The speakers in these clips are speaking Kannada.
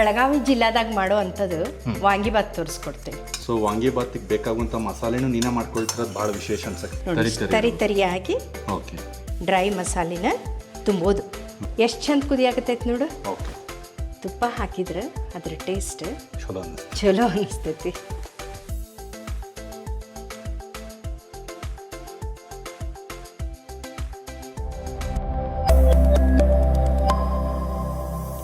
ಬೆಳಗಾವಿ ಜಿಲ್ಲಾದಾಗ ಮಾಡೋ ಅಂಥದ್ದು ವಾಂಗಿಬಾತ್ ತೋರಿಸ್ಕೊಡ್ತೇವೆ ಸೊ ವಾಂಗಿಬಾತಿಗೆ ಬೇಕಾಗುವಂಥ ಮಸಾಲೆನೂ ನೀನೇ ಮಾಡ್ಕೊಳ್ತಿರೋದು ಭಾಳ ವಿಶೇಷ ಅನ್ಸುತ್ತೆ. ತರಿ ತರಿ. ಹಾಕಿ ಓಕೆ ಡ್ರೈ ಮಸಾಲಿನ ತುಂಬೋದು. ಎಷ್ಟು ಚಂದ ಕುದಿಯಾಕತೈತಿ ನೋಡು. ಓಕೆ ತುಪ್ಪ ಹಾಕಿದ್ರೆ ಅದ್ರ ಟೇಸ್ಟ್ ಚಲೋ ಚಲೋ ಅನಿಸ್ತೈತಿ.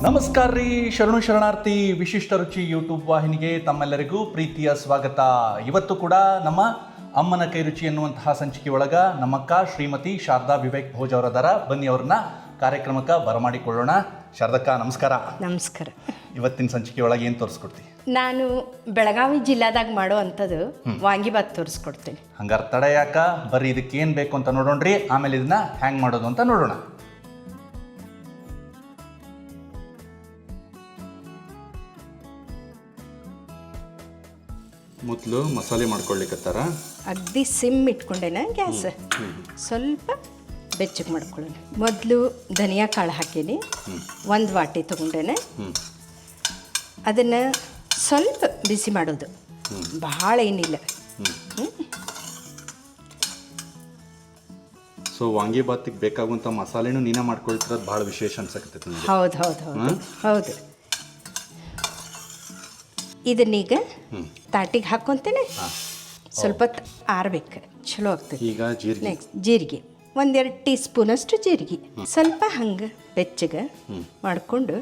ನಮಸ್ಕಾರ ರೀ ಶರಣು ಶರಣಾರ್ಥಿ ವಿಶಿಷ್ಟ ರುಚಿ ಯೂಟ್ಯೂಬ್ ವಾಹಿನಿಗೆ ತಮ್ಮೆಲ್ಲರಿಗೂ ಪ್ರೀತಿಯ ಸ್ವಾಗತ. ಇವತ್ತು ಕೂಡ ನಮ್ಮ ಅಮ್ಮನ ಕೈ ರುಚಿ ಎನ್ನುವಂತಹ ಸಂಚಿಕೆ ಒಳಗ ನಮ್ಮಕ್ಕ ಶ್ರೀಮತಿ ಶಾರದಾ ವಿವೇಕ್ ಭೋಜ್ ಅವರದಾರ ಬನ್ನಿ ಅವ್ರನ್ನ ಕಾರ್ಯಕ್ರಮಕ್ಕೆ ಬರಮಾಡಿಕೊಳ್ಳೋಣ ಶಾರದಕ್ಕ ನಮಸ್ಕಾರ. ನಮಸ್ಕಾರ. ಇವತ್ತಿನ ಸಂಚಿಕೆ ಒಳಗೆ ಏನು ತೋರಿಸ್ಕೊಡ್ತಿ? ನಾನು ಬೆಳಗಾವಿ ಜಿಲ್ಲಾದಾಗ ಮಾಡೋ ಅಂಥದ್ದು ವಾಂಗಿಬಾತ್ ತೋರಿಸ್ಕೊಡ್ತೀನಿ. ಹಂಗಾರೆ ತಡ ಯಾಕ? ಬರೀ ಇದಕ್ಕೆ ಏನು ಬೇಕು ಅಂತ ನೋಡೋಣ್ರಿ. ಆಮೇಲೆ ಇದನ್ನ ಹ್ಯಾಂಗ್ ಮಾಡೋದು ಅಂತ ನೋಡೋಣ. ಮೊದಲು ಮಸಾಲೆ ಮಾಡ್ಕೊಳ್ಲಿಕ್ಕತ್ತಾರ ಅಗ್ದಿ ಸಿಮ್ ಇಟ್ಕೊಂಡೇನ ಗ್ಯಾಸ್. ಸ್ವಲ್ಪ ಬೆಚ್ಚಗೆ ಮಾಡ್ಕೊಳ್ಳೋಣ. ಮೊದಲು ಧನಿಯಾ ಕಾಳು ಹಾಕೀನಿ. ಒಂದು ವಾಟಿ ತೊಗೊಂಡೇನೆ ಅದನ್ನು ಸ್ವಲ್ಪ ಬಿಸಿ ಮಾಡೋದು. ಭಾಳ ಏನಿಲ್ಲ. ಸೊ ವಾಂಗಿಬಾತಿಗೆ ಬೇಕಾಗುವಂಥ ಮಸಾಲೆನೂ ನೀನೇ ಮಾಡ್ಕೊಳ್ತಿರೋದು ಭಾಳ ವಿಶೇಷ ಅನ್ಸಕತ್ತೈತಿ ಹೌದು ಹೌದು ಹೌದು. ಹೌದು. ಇದನ್ನೀಗ ತಾಟಿಗೆ ಹಾಕ್ಕೊಂತೇನೆ ಸ್ವಲ್ಪ ಆರ್ಬೇಕು. ಚಲೋ ಆಗ್ತದೆ. ಈಗ ಜೀರಿಗೆ. ನೆಕ್ಸ್ಟ್ ಜೀರಿಗೆ. ಒಂದೆರಡು ಟೀ ಸ್ಪೂನಷ್ಟು ಜೀರಿಗೆ ಸ್ವಲ್ಪ ಹಂಗೆ ಬೆಚ್ಚಗೆ ಮಾಡಿಕೊಂಡು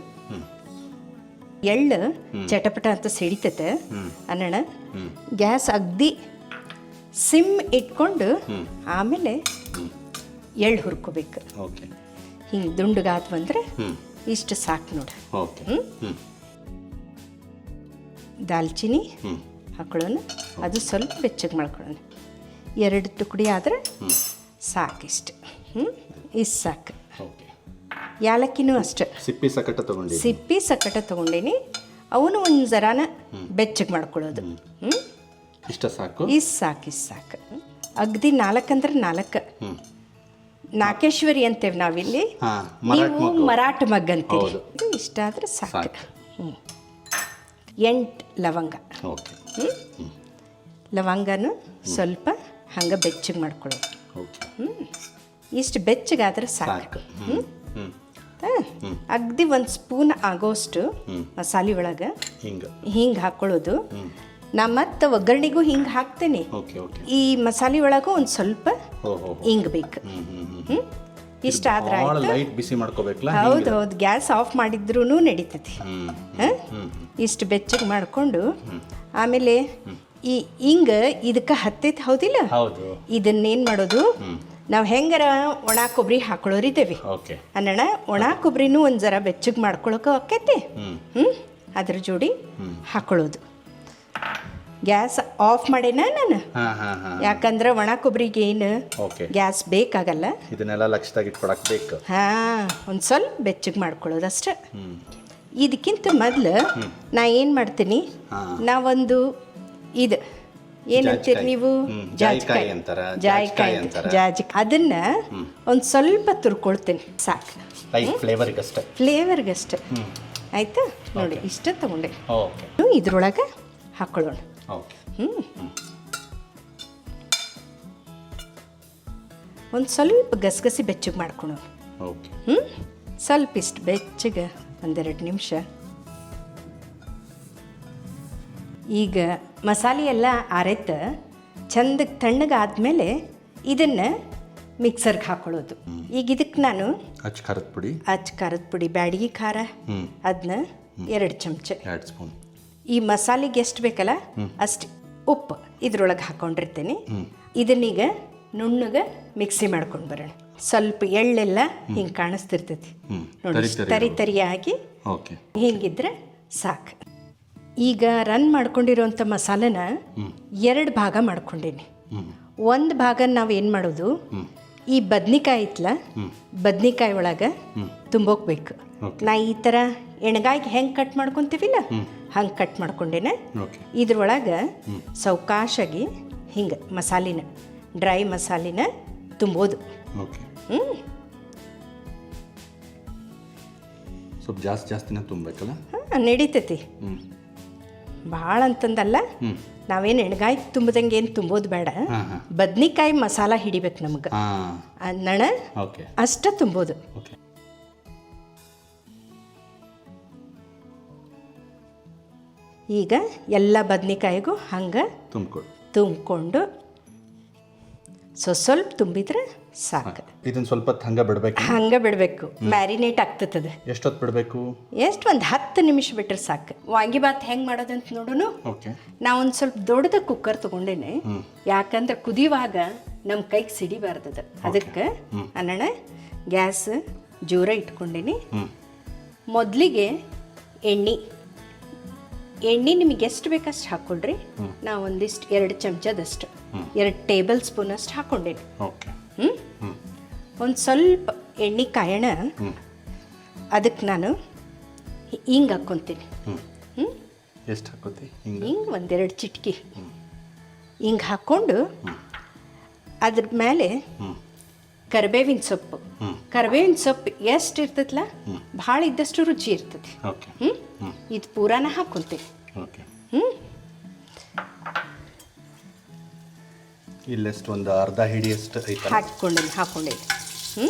ಎಳ್ಳು ಚಟಪಟ ಅಂತ ಸಿಡಿತತೆ. ಅನ್ನೋಣ ಗ್ಯಾಸ್ ಅಗ್ದಿ ಸಿಮ್ ಇಟ್ಕೊಂಡು ಆಮೇಲೆ ಎಳ್ಳು ಹುರ್ಕೋಬೇಕು. ಹಿಂಗೆ ದುಂಡುಗಾತು ಬಂದ್ರೆ ಇಷ್ಟು ಸಾಕು ನೋಡಿ. ಹ್ಞೂ ದಾಲ್ಚಿನಿ ಹಾಕೊಳ್ಳೋಣ. ಅದು ಸ್ವಲ್ಪ ಬೆಚ್ಚಗೆ ಮಾಡ್ಕೊಳ್ಳೋಣ ಎರಡು ತುಕಡಿ ಆದರೆ ಸಾಕಿಷ್ಟು. ಹ್ಞೂ ಇಷ್ಟು ಸಾಕು. ಯಾಲಕ್ಕಿನೂ ಅಷ್ಟೆ. ಸಿಪ್ಪಿ ಸಕಟ ತೊಗೊಂಡು ಸಿಪ್ಪಿ ಸಕಟ ತೊಗೊಂಡೀನಿ. ಅವನು ಒಂದು ಜರಾನ ಬೆಚ್ಚಗೆ ಮಾಡ್ಕೊಳ್ಳೋದು ಹ್ಞೂ ಇಷ್ಟ ಸಾಕು? ಇಷ್ಟು ಸಾಕು ಇಷ್ಟು ಸಾಕು. ಅಗ್ದಿ ನಾಲ್ಕಂದ್ರೆ ನಾಲ್ಕು. ನಾಕೇಶ್ವರಿ ಅಂತೇವೆ ನಾವಿಲ್ಲಿ. ಮರಾಠ ನೀವು ಮರಾಠ ಮಗ್ ಅಂತೀರಿ ಇಷ್ಟ ಆದರೆ ಸಾಕು. ಹ್ಞೂ ಎಂಟು ಲವಂಗ. ಓಕೆ. ಹ್ಞೂ ಲವಂಗನು ಸ್ವಲ್ಪ ಹಂಗೆ ಬೆಚ್ಚಗೆ ಮಾಡ್ಕೊಳ್ಳೋದು. ಓಕೆ. ಇಷ್ಟು ಬೆಚ್ಚಗಾದ್ರೆ ಸಾಕು. ಹ್ಞೂ ಹ್ಞೂ? ಅಗ್ದಿ ಒಂದು ಸ್ಪೂನ್ ಆಗೋಷ್ಟು ಮಸಾಲೆ ಒಳಗೆ ಹಿಂಗೆ. ಹಾಕ್ಕೊಳ್ಳೋದು ನಾ ಮತ್ತೆ ಒಗ್ಗರಣೆಗೂ ಹಿಂಗೆ ಹಾಕ್ತೇನೆ. ಈ ಮಸಾಲೆ ಒಳಗೂ ಒಂದು ಸ್ವಲ್ಪ ಹಿಂಗೆ ಬೇಕು ಹ್ಞೂ ಹ್ಞೂ ಹ್ಞೂ ಹ್ಞೂ ಇಷ್ಟ ಆದ್ರೆ ಲೈಟ್ ಬಿಸಿ ಮಾಡ್ಕೋಬೇಕಲ್ಲ? ಹೌದು ಹೌದು ಗ್ಯಾಸ್ ಆಫ್ ಮಾಡಿದ್ರೂ ನಡೀತೈತಿ ಇಷ್ಟು ಬೆಚ್ಚಗೆ ಮಾಡಿಕೊಂಡು ಆಮೇಲೆ ಈ ಹಿಂಗ ಇದಕ್ಕೆ ಹತ್ತೈತಿ ಹೌದಿಲ್ಲ? ಹೌದು. ಇದನ್ನೇನು ಮಾಡೋದು? ನಾವು ಹೆಂಗಾರ ಒಣ ಕೊಬ್ಬರಿ ಹಾಕೊಳ್ಳೋರಿದ್ದೇವೆ ಅನ್ನೋಣ ಒಣ ಕೊಬ್ಬರಿನೂ ಒಂದು ಜರ ಬೆಚ್ಚಗೆ ಮಾಡ್ಕೊಳಕ್ಕೆ ಆಕೈತಿ ಹ್ಞೂ ಅದ್ರ ಜೋಡಿ ಹಾಕೊಳ್ಳೋದು. ಗ್ಯಾಸ್ ಆಫ್ ಮಾಡೇನ ನಾನು? ಯಾಕಂದ್ರೆ ಒಣ ಕೊಬ್ಬರಿಗೆ ಏನು ಗ್ಯಾಸ್ ಬೇಕಾಗಲ್ಲ. ಇದನ್ನೆಲ್ಲ ಲಕ್ಷದಾಗ ಇಟ್ಕೊಳಕ್ ಬೇಕು. ಹಾ ಒಂದು ಸ್ವಲ್ಪ ಬೆಚ್ಚಗೆ ಮಾಡ್ಕೊಳ್ಳೋದು ಅಷ್ಟೇ. ಇದಕ್ಕಿಂತ ಮೊದಲು ನಾ ಏನು ಮಾಡ್ತೀನಿ? ನಾವೊಂದು ಇದು ಏನಂತೀರಿ. ನೀವು? ಜಾಜ್ಕಾಯಿ. ಅಂತಾರ, ಜಾಜಿಕಾಯಿ. ಜಾಜಿ ಅದನ್ನ ಒಂದು ಸ್ವಲ್ಪ ತುರ್ಕೊಳ್ತೀನಿ. ಸಾಕು. ಫ್ಲೇವರ್ಗೆ ಅಷ್ಟೇ ಆಯ್ತಾ? ನೋಡಿ ಇಷ್ಟ ತಗೊಂಡೆ. ಓಕೆ. ಇದ್ರೊಳಗೆ ಹಾಕೊಳ್ಳೋಣ. ಹ್ಞೂ ಒಂದು ಸ್ವಲ್ಪ ಗಸಗಸಿ ಬೆಚ್ಚಗೆ ಮಾಡ್ಕೊಳೋ ಹ್ಞೂ ಸ್ವಲ್ಪ ಇಷ್ಟು ಬೆಚ್ಚಗೆ ಒಂದೆರಡು ನಿಮಿಷ. ಈಗ ಮಸಾಲೆ ಎಲ್ಲ ಆರೈತ ಚಂದಕ್ಕೆ ತಣ್ಣಗಾದ್ಮೇಲೆ ಇದನ್ನು ಮಿಕ್ಸರ್ಗೆ ಹಾಕೊಳ್ಳೋದು. ಈಗ ಇದಕ್ಕೆ ನಾನು ಅಚ್ಚ ಖಾರದ ಪುಡಿ. ಅಚ್ಚ ಖಾರದ ಪುಡಿ ಬ್ಯಾಡಗಿ ಖಾರ ಅದನ್ನ ಎರಡು ಚಮಚ. ಎರಡು ಸ್ಪೂನ್. ಈ ಮಸಾಲೆಗೆ ಎಷ್ಟು ಬೇಕಲ್ಲ ಅಷ್ಟು. ಉಪ್ಪು ಇದ್ರೊಳಗೆ ಹಾಕೊಂಡಿರ್ತೇನೆ. ಇದನ್ನೀಗ ನುಣ್ಣಗೆ ಮಿಕ್ಸಿ ಮಾಡ್ಕೊಂಡು ಬರೋಣ. ಸ್ವಲ್ಪ ಎಳ್ಳೆಲ್ಲ ಹಿಂಗೆ ಕಾಣಿಸ್ತಿರ್ತೈತಿ. ನೋಡಿ ತರಿ ತರಿ ತರಿ ತರಿಯಾಗಿ ಹಿಂಗಿದ್ರೆ ಸಾಕು. ಈಗ ರನ್ ಮಾಡ್ಕೊಂಡಿರೋಂಥ ಮಸಾಲೆನ ಎರಡು ಭಾಗ ಮಾಡ್ಕೊಂಡೀನಿ. ಒಂದು ಭಾಗ ನಾವು ಏನು ಮಾಡೋದು? ಈ ಬದ್ನಿಕಾಯಿ ಐತ್ಲ ಬದ್ನಿಕಾಯಿ ಒಳಗೆ ತುಂಬೋಕ್ಬೇಕು. ನಾ ಈ ಥರ ಎಣ್ಗಾಯಿಗೆ ಹೆಂಗೆ ಕಟ್ ಮಾಡ್ಕೊತೀವಿಲ್ಲ? ಹಂಗೆ ಕಟ್ ಮಾಡ್ಕೊಂಡೇನೆ. ಇದ್ರೊಳಗೆ ಸೌಕಾಶಾಗಿ ಹಿಂಗೆ ಮಸಾಲಿನ ಡ್ರೈ ಮಸಾಲಿನ ತುಂಬೋದು. ಹ್ಞೂ ಸ್ವಲ್ಪ ಜಾಸ್ತಿ ಜಾಸ್ತಿನೇ ತುಂಬಬೇಕಲ್ಲ? ಹಾಂ ನಡೀತೈತಿ. ಭಾಳ ಅಂತಂದಲ್ಲ ನಾವೇನು ಎಣ್ಗಾಯಿ ತುಂಬದಂಗೆ ಏನು ತುಂಬೋದು ಬೇಡ. ಬದ್ನಿಕಾಯಿ ಮಸಾಲ ಹಿಡಿಬೇಕು ನಮ್ಗೆ. ಅನ್ನಣ ಓಕೆ. ಅಷ್ಟ ತುಂಬೋದು. ಈಗ ಎಲ್ಲ ಬದ್ನಿಕಾಯಿಗೂ ಹಂಗೆ ತುಂಬಿಕೊಡು. ತುಂಬಿಕೊಂಡು ಸೊ ಸ್ವಲ್ಪ ತುಂಬಿದ್ರೆ ಸಾಕು. ಇದನ್ನ ಸ್ವಲ್ಪ ಹಂಗೆ ಬಿಡ್ಬೇಕು. ಹಂಗೆ ಬಿಡಬೇಕು. ಮ್ಯಾರಿನೇಟ್ ಆಗ್ತದೆ. ಎಷ್ಟೊತ್ತು ಬಿಡಬೇಕು? ಎಷ್ಟು ಒಂದು ಹತ್ತು ನಿಮಿಷ ಬಿಟ್ಟರೆ ಸಾಕು. ವಾಂಗಿಬಾತ್ ಹೆಂಗೆ ಮಾಡೋದಂತ ನೋಡೋಣ ಓಕೆ. ನಾ ಒಂದು ಸ್ವಲ್ಪ ದೊಡ್ಡದ ಕುಕ್ಕರ್ ತೊಗೊಂಡೇನೆ. ಯಾಕಂದ್ರೆ ಕುದಿಯುವಾಗ ನಮ್ಮ ಕೈಗೆ ಸಿಡಿಬಾರ್ದದ ಅದಕ್ಕೆ ಅನ್ನೋಣ ಗ್ಯಾಸ್ ಜೋರ ಇಟ್ಕೊಂಡೇನಿ. ಮೊದಲಿಗೆ ಎಣ್ಣೆ. ಎಣ್ಣೆ ನಿಮಗೆ ಎಷ್ಟು ಬೇಕಷ್ಟು ಹಾಕ್ಕೊಳ್ರಿ? ನಾ ಒಂದಿಷ್ಟು ಎರಡು ಚಮಚದಷ್ಟು. ಎರಡು ಟೇಬಲ್ ಸ್ಪೂನ್ ಅಷ್ಟು ಹಾಕ್ಕೊಂಡೇನಿ. ಓಕೆ. ಹ್ಞೂ ಒಂದು ಸ್ವಲ್ಪ ಎಣ್ಣೆ ಕಾಯಣ. ಅದಕ್ಕೆ ನಾನು ಹಿಂಗೆ ಹಾಕ್ಕೊತೀನಿ. ಹ್ಞೂ ಎಷ್ಟು ಹಾಕೋತಿ ಹಿಂಗೆ ಒಂದೆರಡು ಚಿಟಕಿ. ಹಿಂಗೆ ಹಾಕ್ಕೊಂಡು ಅದ್ರ ಮೇಲೆ ಕರಿಬೇವಿನ ಸೊಪ್ಪು. ಕರಿಬೇವಿನ ಸೊಪ್ಪು ಎಷ್ಟು ಇರ್ತೈತಲ್ಲ ಭಾಳ ಇದ್ದಷ್ಟು ರುಚಿ ಇರ್ತೈತಿ. ಓಕೆ. ಹ್ಞೂ ಇದು ಪೂರಾನ ಹಾಕೊಂತೆ ಓಕೆ. ಹ್ಞೂ ಇಲ್ಲೆಷ್ಟು ಒಂದು ಅರ್ಧ ಹಿಡಿಯಷ್ಟು ಐತಲ್ಲ? ಹಾಕ್ಕೊಂಡೇನಿ ಹಾಕ್ಕೊಂಡೇನಿ. ಹ್ಞೂ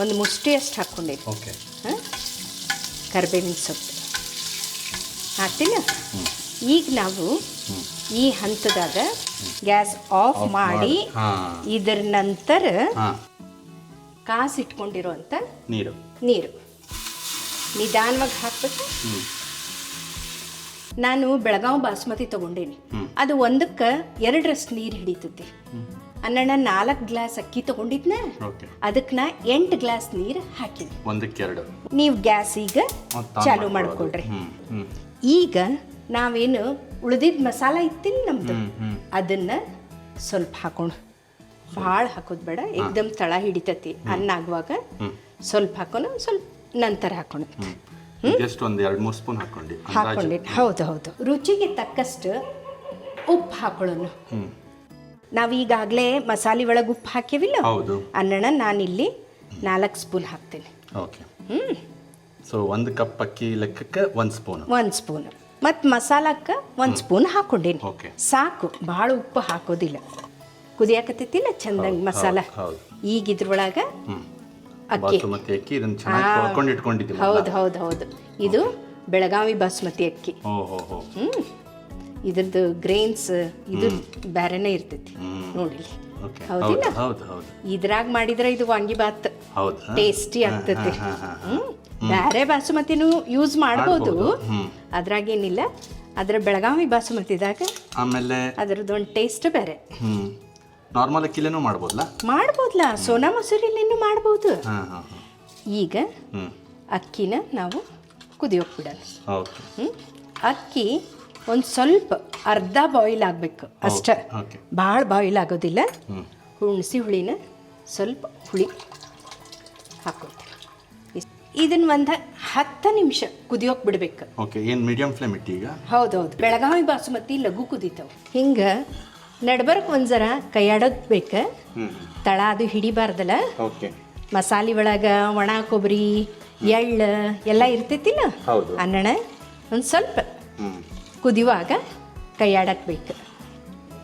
ಒಂದು ಮುಷ್ಟಿ ಅಷ್ಟು ಹಾಕ್ಕೊಂಡೇನಿ. ಓಕೆ. ಹಾಂ ಕರಿಬೇವಿನ ಸೊಪ್ಪು. ಹಾಕ್ತೀನಿ? ಈಗ ನಾವು ಈ ಹಂತದಾಗ ಗ್ಯಾಸ್ ಆಫ್ ಮಾಡಿ ಇದರ ನಂತರ ಹಾಂ ಕಾಸಿಟ್ಕೊಂಡಿರೋಂಥ ನೀರು. ನೀರು. ನಿಧಾನವಾಗಿ ಹಾಕ್ಬೇಕು ನಾನು ಬೆಳಗಾವ್ ಬಾಸ್ಮತಿ ತಗೊಂಡೇನಿ. ಅದು ಒಂದಕ್ಕೆ ಎರಡರಷ್ಟು ನೀರು ಹಿಡಿತೈತಿ. ಅನ್ನಣ್ಣ ನಾಲ್ಕು ಗ್ಲಾಸ್ ಅಕ್ಕಿ ತಗೊಂಡಿದ್ನ. ಅದಕ್ಕೆ ನಾ ಎಂಟು ಗ್ಲಾಸ್ ನೀರು ಹಾಕಿದ್ ಒಂದಕ್ಕೆ ಎರಡು. ನೀವು ಗ್ಯಾಸ್ ಈಗ ಚಾಲು. ಮಾಡ್ಕೊಳ್ರಿ. ಈಗ ನಾವೇನು ಉಳಿದಿದ್ದ ಮಸಾಲ ಇತ್ತಿಲ್ಲ ನಮ್ದು. ಅದನ್ನ ಸ್ವಲ್ಪ ಹಾಕೋಣ. ಭಾಳ ಹಾಕೋದು ಬೇಡ ಏಕ್ದಮ್ ತಳ ಹಿಡಿತತಿ ಅನ್ನ ಆಗುವಾಗ ಸ್ವಲ್ಪ ಹಾಕೋಣ ಸ್ವಲ್ಪ ನಂತರ ಹಾಕೋಣ. ಜಸ್ಟ್ ಒಂದು ಎರಡು ಮೂರು ಸ್ಪೂನ್ ಹಾಕ್ಕೊಂಡು ಹೌದು ಹೌದು. ರುಚಿಗೆ ತಕ್ಕಷ್ಟು ಉಪ್ಪು ಹಾಕೊಳ್ಳೋಣ. ಹ್ಞೂ ನಾವೀಗಾಗಲೇ ಮಸಾಲೆ ಒಳಗೆ ಉಪ್ಪು ಹಾಕಿವಿಲ್ಲ? ಹೌದು. ಅನ್ನಣ ನಾನಿಲ್ಲಿ ನಾಲ್ಕು ಸ್ಪೂನ್ ಹಾಕ್ತೇನೆ. ಓಕೆ. ಸೊ ಒಂದು ಕಪ್ ಅಕ್ಕಿ ಲೆಕ್ಕಕ್ಕೆ ಒಂದು ಸ್ಪೂನ್. ಒಂದು ಸ್ಪೂನ್. ಮತ್ತು ಮಸಾಲಕ್ಕೆ ಒಂದು ಸ್ಪೂನ್ ಹಾಕ್ಕೊಂಡೇನಿ ಓಕೆ. ಸಾಕು ಭಾಳ ಉಪ್ಪು ಹಾಕೋದಿಲ್ಲ. ಕುದಿಯಾಕತ್ತೈತಿಲ್ಲ? ಚಂದಂಗೆ ಮಸಾಲ. ಈಗ ಇದ್ರೊಳಗೆ ಅಕ್ಕಿ. ಬಾಸುಮತಿ ಅಕ್ಕಿ ಇದನ್ನು ಚೆನ್ನಾಗಿ ತೊಳ್ಕೊಂಡು ಇಟ್ಕೊಂಡಿದ್ದೀವಿ ಹೌದು ಹೌದು ಹೌದು. ಇದು ಬೆಳಗಾವಿ ಬಾಸುಮತಿ ಅಕ್ಕಿ. ಹ್ಮ್. ಇದ್ರದ್ದು ಗ್ರೇನ್ಸ್ ಇದು ಬೇರೆನೇ ಇರ್ತೈತಿ. ನೋಡಿ ನೋಡಿಲಿ ಹೌದಿಲ್ಲ? ಹೌದು ಹೌದು ಹೌದು. ಇದ್ರಾಗ ಮಾಡಿದ್ರೆ ಇದು ವಾಂಗಿಬಾತ್ ಟೇಸ್ಟಿ ಆಗ್ತೈತಿ. ಹ್ಮ್. ಬೇರೆ ಬಾಸುಮತಿನೂ ಯೂಸ್ ಮಾಡ್ಬೋದು. ಅದ್ರಾಗೇನಿಲ್ಲ. ಅದ್ರ ಬೆಳಗಾವಿ ಬಾಸುಮತಿದಾಗ ಆಮೇಲೆ ಅದ್ರದ್ದು ಒಂದು ಟೇಸ್ಟ್ ಬೇರೆ ನಾರ್ಮಲ್ ಅಕ್ಕಿಲೇನೂ ಮಾಡ್ಬೋದಲ್ಲ ಮಾಡ್ಬೋದಲ್ಲ ಸೋನಾ ಮಸೂರಿಲಿನೂ ಮಾಡ್ಬೋದು. ಹಾಂ ಹಾಂ ಹಾಂ. ಈಗ ಹ್ಞೂ ಅಕ್ಕಿನ ನಾವು ಕುದಿಯೋಕೆ ಬಿಡೋಣ. ಓಕೆ. ಹ್ಮ್? ಅಕ್ಕಿ ಒಂದು ಸ್ವಲ್ಪ ಅರ್ಧ ಬಾಯಿಲ್ ಆಗಬೇಕು. ಅಷ್ಟೇ. ಓಕೆ. ಭಾಳ ಬಾಯಿಲ್ ಆಗೋದಿಲ್ಲ. ಹುಣಸಿ ಹುಳಿನ ಸ್ವಲ್ಪ ಹುಳಿ ಹಾಕ್ಕೊಳ್ತೀನಿ ಇದನ್ನ ಒಂದು ಹತ್ತು ನಿಮಿಷ ಕುದಿಯೋಕೆ ಬಿಡ್ಬೇಕು. ಓಕೆ ಏನು ಮೀಡಿಯಂ ಫ್ಲೇಮ್ ಇಟ್ಟು ಈಗ? ಹೌದೌದು. ಬೆಳಗಾವಿ ಬಾಸುಮತಿ ಲಘು ಕುದಿತಾವ. ಹಿಂಗೆ ನಡ್ಬರ್ಕ್ ಒಂದ್ಸರ ಕೈಯಾಡೋದು ಬೇಕು ತಳ ಅದು ಹಿಡಿಬಾರ್ದಲ್ಲ ಮಸಾಲೆ ಒಳಗೆ ಒಣ ಕೊಬ್ಬರಿ ಎಳ್ಳು ಎಲ್ಲ ಇರ್ತೈತಿಲ್ಲ. ಅನ್ನಣ ಒಂದು ಸ್ವಲ್ಪ ಕುದಿಯುವಾಗ ಕೈಯಾಡಕ್ಕೆ ಬೇಕು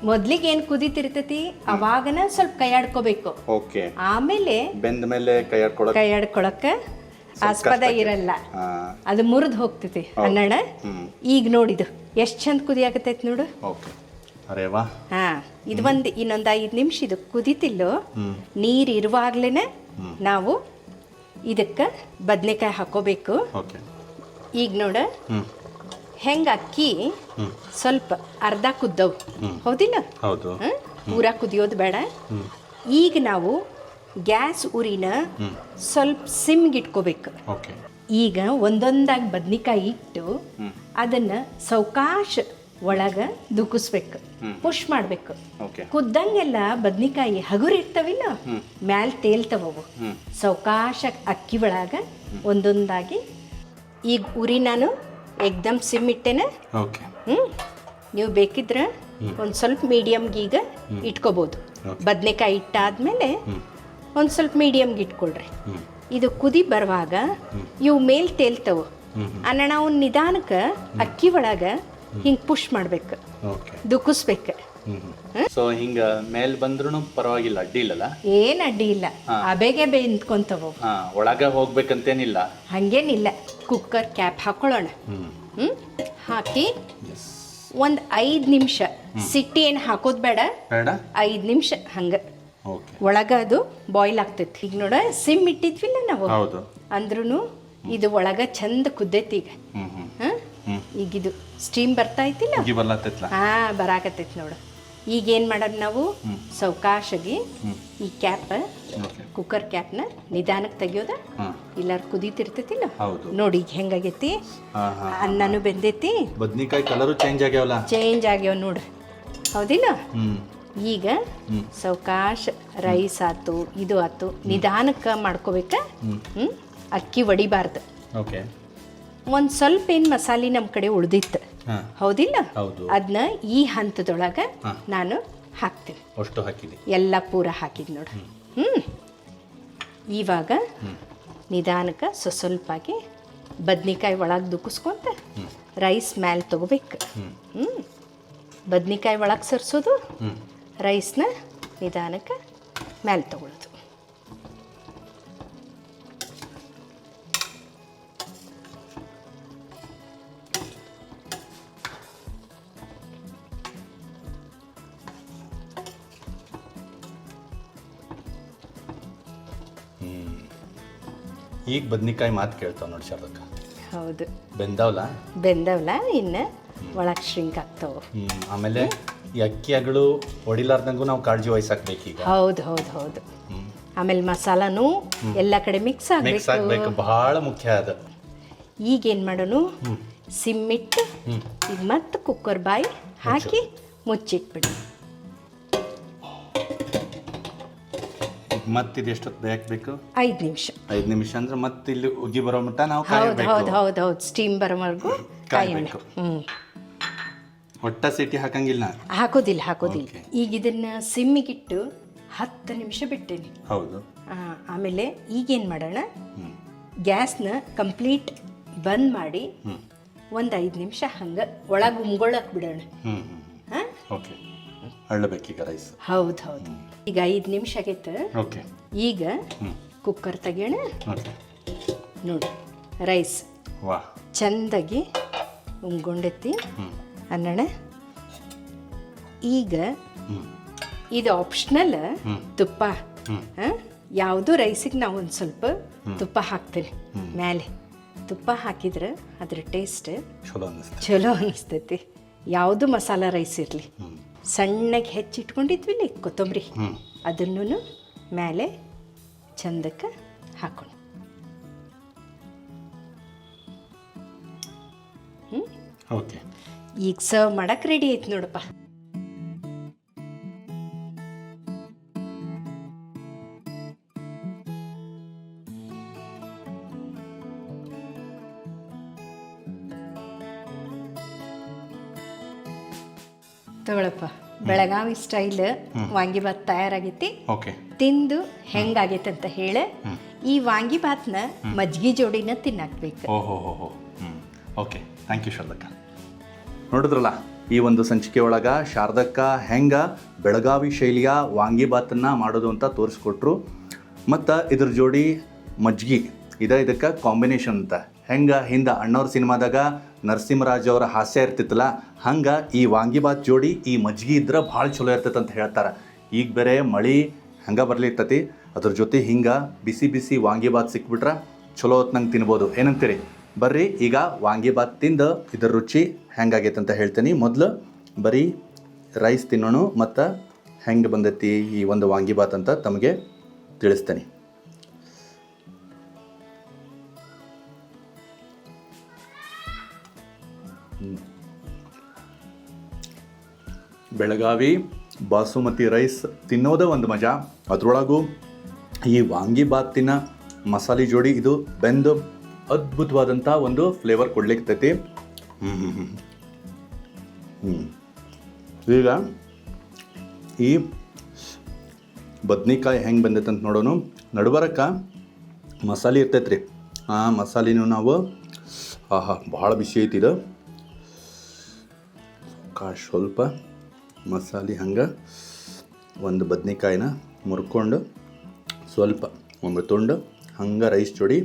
ಮೊದ್ಲಿಗೆ ಏನು ಕುದೀತಿರ್ತೈತಿ ಅವಾಗನ ಸ್ವಲ್ಪ ಕೈಯಾಡ್ಕೋಬೇಕು. ಆಮೇಲೆ ಬೆಂದ ಮೇಲೆ ಕೈಯಾಡ್ಕೊಳಕ್ಕೆ ಆಸ್ಪದ ಇರಲ್ಲ. ಅದು ಮುರಿದು ಹೋಗ್ತೈತಿ ಅನ್ನಣ ಈಗ ನೋಡಿದು ಎಷ್ಟು ಚಂದ ಕುದಿಯಾಕತೈತಿ ನೋಡು. ಓಕೆ. ಅರೇ ವಾ ಹಾ ಇದು ಒಂದು ಇನ್ನೊಂದು ಐದು ನಿಮಿಷ ಇದು ಕುದಿತಿಲ್ಲೋ. ನೀರು ಇರುವಾಗ್ಲೇ ನಾವು ಇದಕ್ಕೆ ಬದನೆಕಾಯಿ ಹಾಕೋಬೇಕು. ಓಕೆ. ಈಗ ನೋಡ. ಹೆಂಗ ಅಕ್ಕಿ ಸ್ವಲ್ಪ ಅರ್ಧ ಕುದ್ದವು. ಹೌದಿಲ್ಲ? ಹೌದು? ಪೂರಾ ಕುದಿಯೋದು ಬೇಡ. ಈಗ ನಾವು ಗ್ಯಾಸ್ ಉರಿನ ಸ್ವಲ್ಪ ಸಿಮ್ಗೆ ಇಟ್ಕೋಬೇಕು ಈಗ ಒಂದೊಂದಾಗಿ ಬದ್ನಿಕಾಯಿ ಇಟ್ಟು ಅದನ್ನ ಸೌಕಾಶ ಒಳಗ ದುಕ್ಕಿಸ್ಬೇಕು ಪುಷ್ ಮಾಡ್ಬೇಕು. ಕುದ್ದಂಗೆಲ್ಲ ಬದ್ನಿಕಾಯಿ ಹಗುರ್ ಇರ್ತವಿಲ್ಲ ಮ್ಯಾಲ್ ತೇಲ್ತವವು ಸೌಕಾಶ ಅಕ್ಕಿ ಒಳಗ ಒಂದೊಂದಾಗಿ ಈಗ ಉರಿ ನಾನು ಎಕ್ದಮ್ ಸಿಮ್ ಇಟ್ಟೆನೆ? ಹ್ಞೂ ನೀವು ಬೇಕಿದ್ರೆ ಒಂದು ಸ್ವಲ್ಪ ಮೀಡಿಯಮ್ಗೆ ಈಗ ಇಟ್ಕೋಬೋದು. ಬದನೆಕಾಯಿ ಇಟ್ಟಾದ್ಮೇಲೆ ಒಂದು ಸ್ವಲ್ಪ ಮೀಡಿಯಮ್ಗೆ ಇಟ್ಕೊಳ್ರಿ. ಇದು ಕುದಿ ಬರುವಾಗ ಇವು ಮೇಲ್ ತೇಲ್ತವು ಅನ್ನ ನಾವು ನಿಧಾನಕ್ಕೆ ಅಕ್ಕಿ ಒಳಗೆ ಹಿಂಗೆ ಪುಷ್ ಮಾಡ್ಬೇಕು. ಓಕೆ ದುಕ್ಕಿಸ್ಬೇಕು. ಸೊ ಹಿಂಗ ಮೇಲ್ ಬಂದ್ರೂನು ಪರವಾಗಿಲ್ಲ ಅಡ್ಡಿ ಇಲ್ಲಲ್ಲ ಏನ್ ಅಡ್ಡಿ ಇಲ್ಲ ಅಬೇಗೆ ಬೇಂದ್ಕೊಂತವು ಹಾ ಒಳಗ ಹೋಗ್ಬೇಕಂತೇನಿಲ್ಲ. ಹಂಗೇನಿಲ್ಲ. ಕುಕ್ಕರ್ ಕ್ಯಾಪ್ ಹಾಕೊಳ್ಳೋಣ. ಹ್ಞೂ ಹಾಕಿ ಒಂದು ಐದು ನಿಮಿಷ. ಸಿಟ್ಟಿ ಏನ್ ಹಾಕೋದ್ ಬೇಡ. ಐದು ನಿಮಿಷ. ಹಂಗ. ಒಳಗ ಅದು ಬಾಯ್ಲ್ ಆಗ್ತೈತಿ. ಈಗ ನೋಡ ಸಿಮ್ ಇಟ್ಟಿದ್ವಿಲ್ಲ ನಾವು? ಅಂದ್ರೂ ಇದು ಒಳಗ ಚಂದ ಕುದ್ದೈತಿ ಈಗ. ಹ್ಮ್ ಹ್ಮ್ ಈಗ ಇದು ಸ್ಟೀಮ್ ಬರ್ತಾ ಐತಿಲ್ಲ ಹುಗಿ ಬರ್ಲತ್ತೈತ್ಲ ಹಾಂ ಬರಾಕತ್ತೈತಿ ನೋಡು. ಈಗ ಏನು ಮಾಡೋದು ನಾವು? ಸೌಕಾಶಾಗಿ ಈ ಕ್ಯಾಪ್ ಓಕೆ. ಕುಕ್ಕರ್ ಕ್ಯಾಪ್ನ ನಿಧಾನಕ್ಕೆ ತೆಗಿಯೋದ? ಇಲ್ಲಾರ ಕುದೀತಿರ್ತೈತಿಲ್ಲ ಹೌದು. ನೋಡಿ ಈಗ ಹೆಂಗಾಗೈತಿ? ಅನ್ನನು ಬೆಂದೈತಿ? ಬದ್ನಿಕಾಯಿ ಕಲರು ಚೇಂಜ್ ಆಗ್ಯಾವಲ್ಲ? ಚೇಂಜ್ ಆಗ್ಯಾವ ನೋಡು. ಹೌದಿಲ್ಲ? ಹ್ಮ್. ಈಗ ಸೌಕಾಶ ರೈಸ್ ಆತು ಇದು ಆತು ನಿಧಾನಕ್ಕೆ ಮಾಡ್ಕೋಬೇಕ? ಹ್ಞೂ ಅಕ್ಕಿ ಒಡಿಬಾರ್ದು ಓಕೆ. ಒಂದು ಸ್ವಲ್ಪ ಏನು ಮಸಾಲೆ ನಮ್ಮ ಕಡೆ ಉಳ್ದಿತ್ತು. ಹೌದಿಲ್ಲ? ಹೌದು. ಅದನ್ನ ಈ ಹಂತದೊಳಗೆ ನಾನು ಹಾಕ್ತೀನಿ. ಅಷ್ಟು ಹಾಕಿದೆ. ಎಲ್ಲ ಪೂರ ಹಾಕಿದ್ ನೋಡ. ಹ್ಞೂ ಇವಾಗ ನಿಧಾನಕ್ಕೆ ಸ್ವ ಸ್ವಲ್ಪಾಗಿ ಬದ್ನಿಕಾಯಿ ಒಳಗೆ ದುಕ್ಕಿಸ್ಕೊಂತ ರೈಸ್ ಮ್ಯಾಲೆ ತೊಗೋಬೇಕು. ಹ್ಞೂ ಬದ್ನಿಕಾಯಿ ಒಳಗೆ ಸರ್ಸೋದು. ಹ್ಮ್. ರೈಸ್ನ ನಿಧಾನಕ್ಕೆ ಮ್ಯಾಲೆ ತೊಗೊಳೋದು ಈಗ ಬದ್ನಿಕಾಯಿ ಮಾತು ಕೇಳ್ತಾವ ನೋಡಿ ಶಾರದಕ್ಕ. ಹೌದು. ಬೆಂದವಲ್ಲ ಬೆಂದವಲ್ಲ ಇನ್ನು ಒಳಗೆ ಶ್ರಿಂಕ್ ಆಗ್ತಾವೆ ಆಮೇಲೆ ಈ ಅಕ್ಕಿಗಳು ಹೊಡಿಲಾರ್ದಂಗೂ ನಾವು ಕಾಳಜಿ ಈಗ. ಹೌದು ಹೌದು ಹೌದು. ಆಮೇಲೆ ಮಸಾಲಾನು ಎಲ್ಲ ಕಡೆ ಮಿಕ್ಸ್ ಮಿಕ್ಸ್ ಆಗಬೇಕು. ಬಹಳ ಮುಖ್ಯ ಅದ. ಈಗೇನು ಮಾಡೋಣ ಸಿಮ್ಮಿಟ್ಟು ಇದು ಮತ್ತೆ ಕುಕ್ಕರ್ ಬಾಯಿ ಹಾಕಿ ಮುಚ್ಚಿಟ್ಬಿಡಿ. ಮತ್ತೆ ಇದು ಎಷ್ಟೊತ್ತು ಬೇಕಬೇಕು ಐದು ನಿಮಿಷ. ಐದು ನಿಮಿಷ ಅಂದ್ರೆ ಮತ್ತೆ ಇಲ್ಲಿ ಉಗಿ ಬರೋ ಮಟ್ಟ ನಾವು ಹೌದು ಕಾಯಬೇಕು. ಹೌದು ಹೌದು ಹೌದು. ಸ್ಟೀಮ್ ಬರೋವರೆಗೂ ಕಾಯೋಣ ಕಾಯ್ಬೇಕು. ಹ್ಞೂ ಒಟ್ಟ ಸಿಟಿ ಹಾಕಂಗಿಲ್ಲ ಹಾಕೋದಿಲ್ಲ ಹಾಕೋದಿಲ್ಲ. Okay. ಈಗ ಇದನ್ನ ಸಿಮ್ಮಿಗಿಟ್ಟು ಹತ್ತು ನಿಮಿಷ ಬಿಟ್ಟೇನೆ. ಹೌದು. ಆ, ಆಮೇಲೆ ಈಗೇನು ಮಾಡೋಣ? ಹ್ಮ್. ಗ್ಯಾಸ್ನ ಕಂಪ್ಲೀಟ್ ಬಂದ್ ಮಾಡಿ ಒಂದು ಐದು ನಿಮಿಷ ಹಂಗೆ ಒಳಗೆ ಉಮ್ಗೊಳಕ್ಕೆ ಬಿಡೋಣ. ಹ್ಮ್ ಹ್ಮ್ ಹಾಂ ಓಕೆ ಅಳ್ಳಬೇಕೀಗ ರೈಸ್. ಹೌದು ಹೌದು. ಈಗ ಐದು ನಿಮಿಷ ಆಗೈತೆ ಓಕೆ. ಈಗ ಕುಕ್ಕರ್ ತೆಗಿಯೋಣ. ಓಕೆ. ನೋಡಿ ರೈಸ್. ವಾ. ಚಂದಾಗಿ ಉಮ್ಗೊಂಡೆತ್ತಿ ಅನ್ನಣ. ಈಗ ಇದು ಆಪ್ಷನಲ್ ತುಪ್ಪ. ಯಾವುದು ರೈಸಿಗೆ ನಾವು ಒಂದು ಸ್ವಲ್ಪ ತುಪ್ಪ ಹಾಕ್ತೇವೆ. ಮೇಲೆ ತುಪ್ಪ ಹಾಕಿದ್ರೆ ಅದ್ರ ಟೇಸ್ಟ್ ಚಲೋ ಅನಿಸ್ತೈತಿ. ಯಾವುದು ಮಸಾಲ ರೈಸ್ ಇರಲಿ. ಸಣ್ಣಗೆ ಹೆಚ್ಚಿಟ್ಕೊಂಡಿದ್ವಿಲ್ಲಿ ಕೊತ್ತಂಬರಿ. ಅದನ್ನು ಮೇಲೆ ಚಂದಕ್ಕೆ ಹಾಕೊಂಡು ಓಕೆ. ಈಗ ಸರ್ವ್ ಮಾಡಕ್ಕೆ ರೆಡಿ ಐತೆ ನೋಡಪ್ಪ. ತಗೊಳಪ್ಪ. ಬೆಳಗಾವಿ ಸ್ಟೈಲ್ ವಾಂಗಿಬಾತ್ ತಯಾರಾಗೈತಿ. ಓಕೆ. ತಿಂದು ಹೆಂಗಾಗೈತೆ ಅಂತ ಹೇಳ ಈ ವಾಂಗಿಬಾತ್ನ ಮಜ್ಗಿ ಜೋಡಿನ ತಿನ್ನಾಕ್ಬೇಕು. ಓಹೋ ಓಕೆ. Thank you ಶಾರದಕ್ಕ. ನೋಡಿದ್ರಲ್ಲ ಈ ಒಂದು ಸಂಚಿಕೆ ಒಳಗ ಶಾರದಕ್ಕ ಹೆಂಗ ಬೆಳಗಾವಿ ಶೈಲಿಯ ವಾಂಗಿಬಾತನ್ನ ಮಾಡೋದು ಅಂತ ತೋರಿಸ್ಕೊಟ್ರು. ಮತ್ತು ಇದ್ರ ಜೋಡಿ ಮಜ್ಗಿ ಇದ ಇದಕ್ಕೆ ಕಾಂಬಿನೇಷನ್ ಅಂತ. ಹೆಂಗ ಹಿಂದೆ ಅಣ್ಣವ್ರ ಸಿನಿಮಾದಾಗ ನರಸಿಂಹರಾಜ್ ಅವರ ಹಾಸ್ಯ ಇರ್ತಿತ್ತಲ್ಲ, ಹಂಗೆ ಈ ವಾಂಗಿಬಾತ್ ಜೋಡಿ ಈ ಮಜ್ಗಿ ಇದ್ರೆ ಭಾಳ ಚಲೋ ಇರ್ತೈತೆ ಅಂತ ಹೇಳ್ತಾರೆ. ಈಗ ಬೇರೆ ಮಳಿ ಹಂಗೆ ಬರ್ಲಿರ್ತತಿ, ಅದ್ರ ಜೊತೆ ಹಿಂಗೆ ಬಿಸಿ ಬಿಸಿ ವಾಂಗಿಬಾತ್ ಸಿಕ್ಬಿಟ್ರೆ ಚಲೋ ಹೊತ್ನಂಗೆ ತಿನ್ಬೋದು. ಏನಂತೀರಿ? ಬರ್ರಿ, ಈಗ ವಾಂಗಿಬಾತ್ ತಿಂದು ಇದ್ರ ರುಚಿ ಹೆಂಗಾಗೈತೆ ಅಂತ ಹೇಳ್ತೀನಿ. ಮೊದಲು ಬರೀ ರೈಸ್ ತಿನ್ನೋಣ ಮತ್ತು ಹೆಂಗೆ ಬಂದೈತಿ ಈ ಒಂದು ವಾಂಗಿಬಾತ್ ಅಂತ ತಮಗೆ ತಿಳಿಸ್ತೇನೆ. ಬೆಳಗಾವಿ, ಬಾಸುಮತಿ ರೈಸ್ ತಿನ್ನೋದೇ ಒಂದು ಮಜಾ. ಅದರೊಳಗೂ ಈ ವಾಂಗಿಬಾತಿನ ಮಸಾಲೆ ಜೋಡಿ ಇದು ಬೆಂದು ಅದ್ಭುತವಾದಂಥ ಒಂದು ಫ್ಲೇವರ್ ಕೊಡ್ಲಿಕ್ತೈತಿ ಈಗ ಈ ಬದ್ನಿಕಾಯಿ ಹೆಂಗೆ ಬಂದೈತೆ ಅಂತ ನೋಡೋಣ ನಡುಬರಕ್ಕ ಮಸಾಲೆ ಇರ್ತೈತೆ ರೀ ಆ ಮಸಾಲೆನೂ ನಾವು, ಆಹಾ, ಭಾಳ ಬಿಸಿ ಐತಿ ಇದು. ಕಾ ಸ್ವಲ್ಪ, ಮಸಾಲೆ ಹಂಗೆ, ಒಂದು ಬದ್ನಿಕಾಯಿನ ಮುರ್ಕೊಂಡು ಸ್ವಲ್ಪ ಒಂದು ತುಂಡು, ಹಂಗೆ ರೈಸ್ ಜೋಡಿ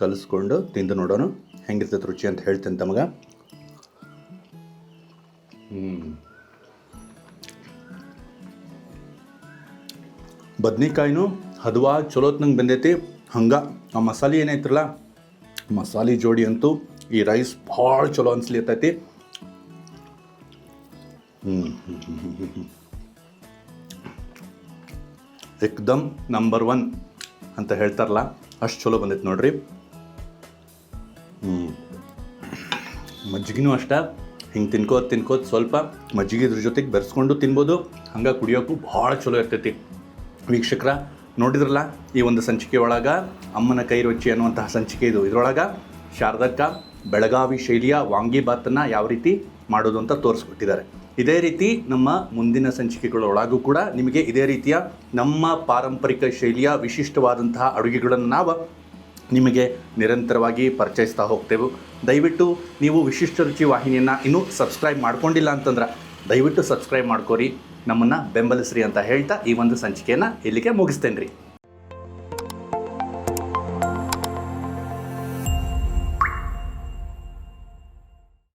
ಕಲಿಸ್ಕೊಂಡು ತಿಂದು ನೋಡೋಣ ಹೆಂಗಿರ್ತೈತೆ ರುಚಿ ಅಂತ ಹೇಳ್ತೇನೆ ತಮಗೆ. ಬದ್ನಿಕಾಯಿನೂ ಹದವಾಗಿ ಚಲೋತ್ನಂಗೆ ಬಂದೈತಿ. ಹಂಗೆ ಆ ಮಸಾಲೆ ಏನೈತಿರಲ್ಲ ಮಸಾಲೆ ಜೋಡಿ ಅಂತೂ ಈ ರೈಸ್ ಭಾಳ ಚಲೋ ಅನ್ಸ್ಲಿರ್ತೈತಿ. ಹ್ಞೂ ಏಕ್ದಮ್ ನಂಬರ್ ಒನ್ ಅಂತ ಹೇಳ್ತಾರಲ್ಲ, ಅಷ್ಟು ಚಲೋ ಬಂದೈತೆ ನೋಡ್ರಿ. ಹ್ಞೂ ಮಜ್ಜಿಗೆನೂ ಅಷ್ಟ, ಹಿಂಗೆ ತಿನ್ಕೋದು ತಿನ್ಕೋದು ಸ್ವಲ್ಪ ಮಜ್ಜಿಗೆ ಇದ್ರ ಜೊತೆಗೆ ಬೆರೆಸ್ಕೊಂಡು ತಿನ್ಬೋದು, ಹಂಗೆ ಕುಡಿಯೋಕ್ಕೂ ಭಾಳ ಚಲೋ ಇರ್ತೈತಿ. ವೀಕ್ಷಕರ, ನೋಡಿದ್ರಲ್ಲ, ಈ ಒಂದು ಸಂಚಿಕೆ ಒಳಗೆ ಅಮ್ಮನ ಕೈ ರೊಚ್ಚಿ ಅನ್ನುವಂತಹ ಸಂಚಿಕೆ ಇದು. ಇದರೊಳಗೆ ಶಾರದಕ್ಕ ಬೆಳಗಾವಿ ಶೈಲಿಯ ವಾಂಗಿಬಾತನ್ನು ಯಾವ ರೀತಿ ಮಾಡೋದು ಅಂತ ತೋರಿಸ್ಕೊಟ್ಟಿದ್ದಾರೆ. ಇದೇ ರೀತಿ ನಮ್ಮ ಮುಂದಿನ ಸಂಚಿಕೆಗಳೊಳಗೂ ಕೂಡ ನಿಮಗೆ ಇದೇ ರೀತಿಯ ನಮ್ಮ ಪಾರಂಪರಿಕ ಶೈಲಿಯ ವಿಶಿಷ್ಟವಾದಂತಹ ಅಡುಗೆಗಳನ್ನು ನಾವು ನಿಮಗೆ ನಿರಂತರವಾಗಿ ಪರಿಚಯಿಸ್ತಾ ಹೋಗ್ತೇವೆ. ದಯವಿಟ್ಟು ನೀವು ವಿಶಿಷ್ಟ ರುಚಿ ವಾಹಿನಿಯನ್ನು ಇನ್ನೂ ಸಬ್ಸ್ಕ್ರೈಬ್ ಮಾಡ್ಕೊಂಡಿಲ್ಲ ಅಂತಂದ್ರೆ ದಯವಿಟ್ಟು ಸಬ್ಸ್ಕ್ರೈಬ್ ಮಾಡ್ಕೋರಿ. ನಮ್ಮನ್ನು ಬೆಂಬಲಿಸ್ರಿ ಅಂತ ಹೇಳ್ತಾ ಈ ಒಂದು ಸಂಚಿಕೆಯನ್ನು ಇಲ್ಲಿಗೆ ಮುಗಿಸ್ತೇನೆ ರೀ